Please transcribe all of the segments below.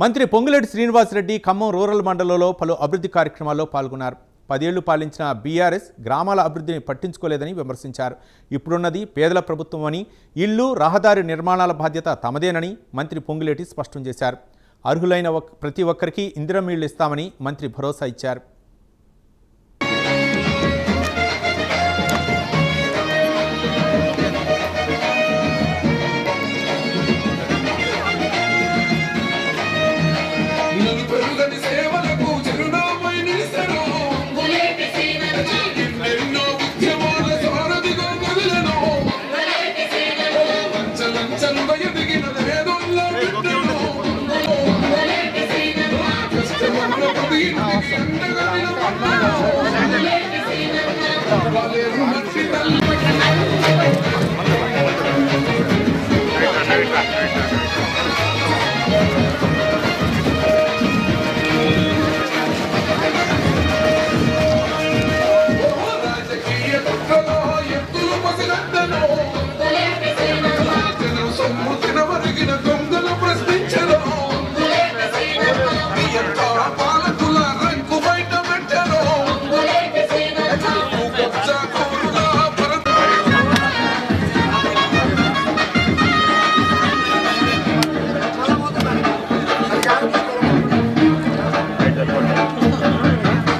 మంత్రి పొంగులేటి శ్రీనివాసరెడ్డి ఖమ్మం రూరల్ మండలంలో పలు అభివృద్ధి కార్యక్రమాల్లో పాల్గొన్నారు. పదేళ్ళు పాలించిన బీఆర్ఎస్ గ్రామాల అభివృద్ధిని పట్టించుకోలేదని విమర్శించారు. ఇప్పుడున్నది పేదల ప్రభుత్వం అని ఇల్లు రహదారి నిర్మాణాల బాధ్యత తమదేనని మంత్రి పొంగులేటి స్పష్టం చేశారు. అర్హులైన ప్రతి ఒక్కరికి ఇందిరం ఇస్తామని మంత్రి భరోసా ఇచ్చారు.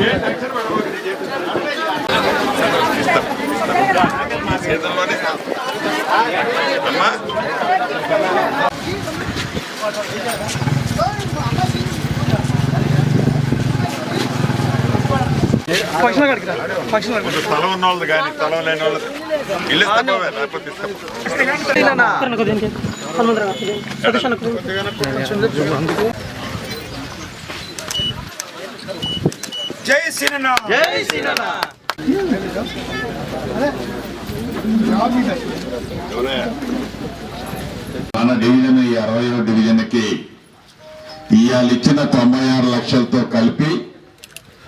మించిన ఆస్తి మనకు లేదని. స్థలం ఉన్న వాళ్ళది కానీ స్థలం లేని వాళ్ళది ఇల్లు ఇస్తావా లేకపోతే ఇస్తావా? జై శ్రీరామ్ ఎవరయ్యా? మన డివిజన్ ఈ అరవై డివిజన్కి ఇవాళ ఇచ్చిన తొంభై ఆరు లక్షలతో కలిపి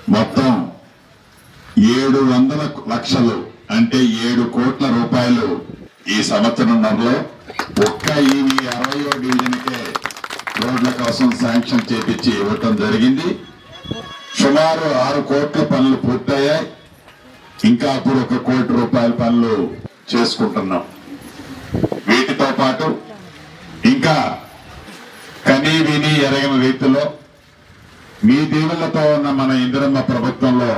మొత్తం ఏడు వందల లక్షలు అంటే ఏడు కోట్ల రూపాయలు ఈ సంవత్సరంలో ఒక్క ఈ అరవై డివిజన్కే రోడ్ల కోసం శాంక్షన్ చేపించి ఇవ్వటం జరిగింది సుమారు ఆరు కోట్ల పనులు పూర్తయ్యాయి. ఇంకా అప్పుడు ఒక కోటి రూపాయల పనులు చేసుకుంటున్నాం. వీటితో పాటు ఇంకా కనీ విని ఎరగిన రీతిలో మీ దీవులతో ఉన్న మన ఇందిరమ్మ ప్రభుత్వంలో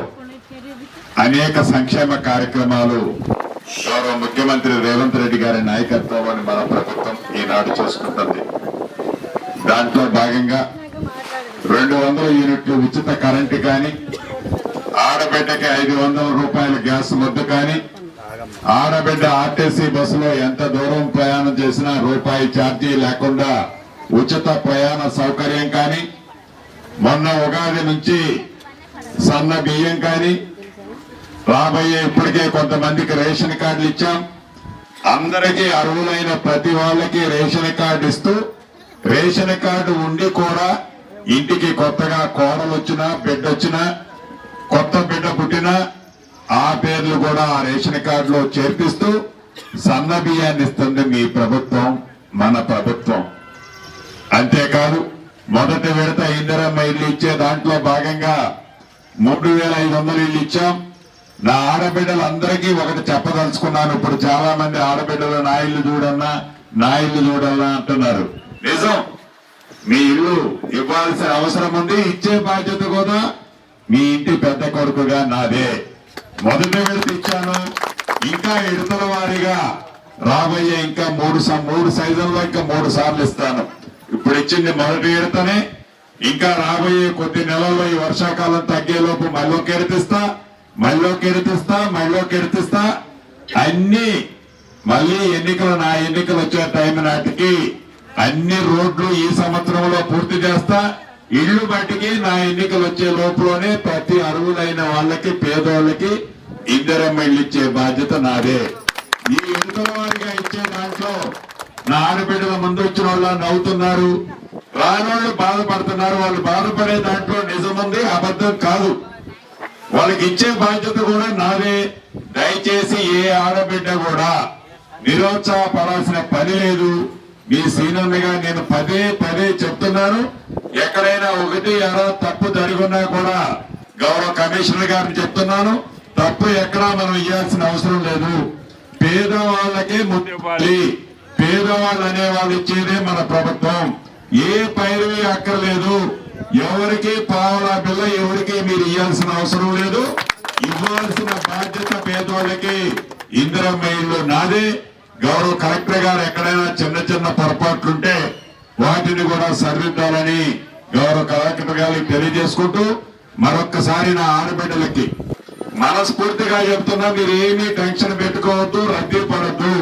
అనేక సంక్షేమ కార్యక్రమాలు గౌరవ ముఖ్యమంత్రి రేవంత్ రెడ్డి గారి నాయకత్వంలోని మన ప్రభుత్వం ఈనాడు చేసుకుంటుంది. దాంట్లో భాగంగా రెండు వందల యూనిట్లు ఉచిత కరెంటు కానీ ఆడబిడ్డకి ఐదు వందల రూపాయల గ్యాస్ ముద్ద కానీ ఆడబిడ్డ ఆర్టీసీ బస్సులో ఎంత దూరం ప్రయాణం చేసినా రూపాయి ఛార్జీ లేకుండా ఉచిత ప్రయాణ సౌకర్యం కానీ మొన్న ఉగాది నుంచి సన్న బియ్యం కానీ రాబోయే ఇప్పటికే కొంతమందికి రేషన్ కార్డులు ఇచ్చాం. అందరికీ అర్హులైన ప్రతి వాళ్ళకి రేషన్ కార్డు ఇస్తూ రేషన్ కార్డు ఉండి కూడా ఇంటికి కొత్తగా కోడలు వచ్చినా బిడ్డ వచ్చినా కొత్త బిడ్డ పుట్టినా ఆ పేర్లు కూడా ఆ రేషన్ కార్డులో చేర్పిస్తూ సన్న బియ్యాన్ని ఇస్తుంది మీ ప్రభుత్వం మన ప్రభుత్వం. అంతేకాదు మొదటి విడత ఇందిరమ్మ ఇల్లు ఇచ్చే దాంట్లో భాగంగా మూడు వేల ఐదు వందలు ఇల్లు ఇచ్చాం. నా ఆడబిడ్డలందరికీ ఒకటి చెప్పదలుచుకున్నాను. ఇప్పుడు చాలా మంది ఆడబిడ్డలు నా ఇల్లు చూడన్నా నా ఇల్లు చూడన్నా అంటున్నారు. నిజం. మీ ఇల్లు ఇవ్వాల్సిన అవసరం ఉంది ఇచ్చే బాధ్యత కూడా మీ ఇంటి పెద్ద కొడుకుగా నాదే. మొదటి విడత ఇచ్చాను. ఇంకా విడతల వారిగా రాబోయే ఇంకా మూడు స- మూడు సైజుల్లో ఇంకా మూడు సార్లు ఇస్తాను. ఇప్పుడు ఇచ్చింది మొదటి విడతనే. ఇంకా రాబోయే కొద్ది నెలల్లో ఈ వర్షాకాలం తగ్గేలోపు మళ్ళీ కెరితిస్తా మళ్ళీ కెరితిస్తా మళ్ళీ కెరితిస్తా అన్ని మళ్ళీ ఎన్నికలు నా ఎన్నికలు వచ్చే టైం నాటికి అన్ని రోడ్లు ఈ సంవత్సరంలో పూర్తి చేస్తా. ఇళ్ళు బట్టికి నా ఎన్నికలు వచ్చే లోపలనే ప్రతి అరువులైన వాళ్ళకి పేదోళ్ళకి ఇందిరమ్మ ఇల్లు ఇచ్చే బాధ్యత నాదే. ఈ ఎన్నికల వారిగా ఇచ్చే దాంట్లో నా ఆడబిడ్డల ముందు వచ్చిన వాళ్ళు నవ్వుతున్నారు. రానోళ్ళు బాధపడుతున్నారు. వాళ్ళు బాధపడే దాంట్లో నిజముంది అబద్ధం కాదు. వాళ్ళకి ఇచ్చే బాధ్యత కూడా నాదే. దయచేసి ఏ ఆడబిడ్డ కూడా నిరుత్సాహపడాల్సిన పని లేదు. మీ సీనియర్గా నేను పదే పదే చెప్తున్నాను. ఎక్కడైనా ఒకటి ఎవరో తప్పు జరుగున్నా కూడా గౌరవ కమిషనర్ గారిని చెప్తున్నాను. తప్పు ఎక్కడా మనం ఇవ్వాల్సిన అవసరం లేదు. పేదవాళ్ళకే ముందు ఇవ్వాలి పేదవాళ్ళు అనేవాళ్ళు ఇచ్చేదే మన ప్రభుత్వం. ఏ పైరవి అక్కర్లేదు. ఎవరికి పావులా పిల్ల ఎవరికి మీరు ఇవ్వాల్సిన అవసరం లేదు. ఇవ్వాల్సిన బాధ్యత పేదవాళ్ళకి. ఇందిరా ఇల్లు నాదే. గౌరవ కలెక్టర్ గారు ఎక్కడైనా చిన్న చిన్న పొరపాట్లుంటే వాటిని కూడా సరిదిద్దాలని గౌరవ కలెక్టర్ గారికి తెలియజేసుకుంటూ మరొక్కసారి నా ఆడబిడ్డలకి మనస్ఫూర్తిగా చెప్తున్నా మీరు ఏమీ టెన్షన్ పెట్టుకోవద్దు రద్దీ పడద్దు.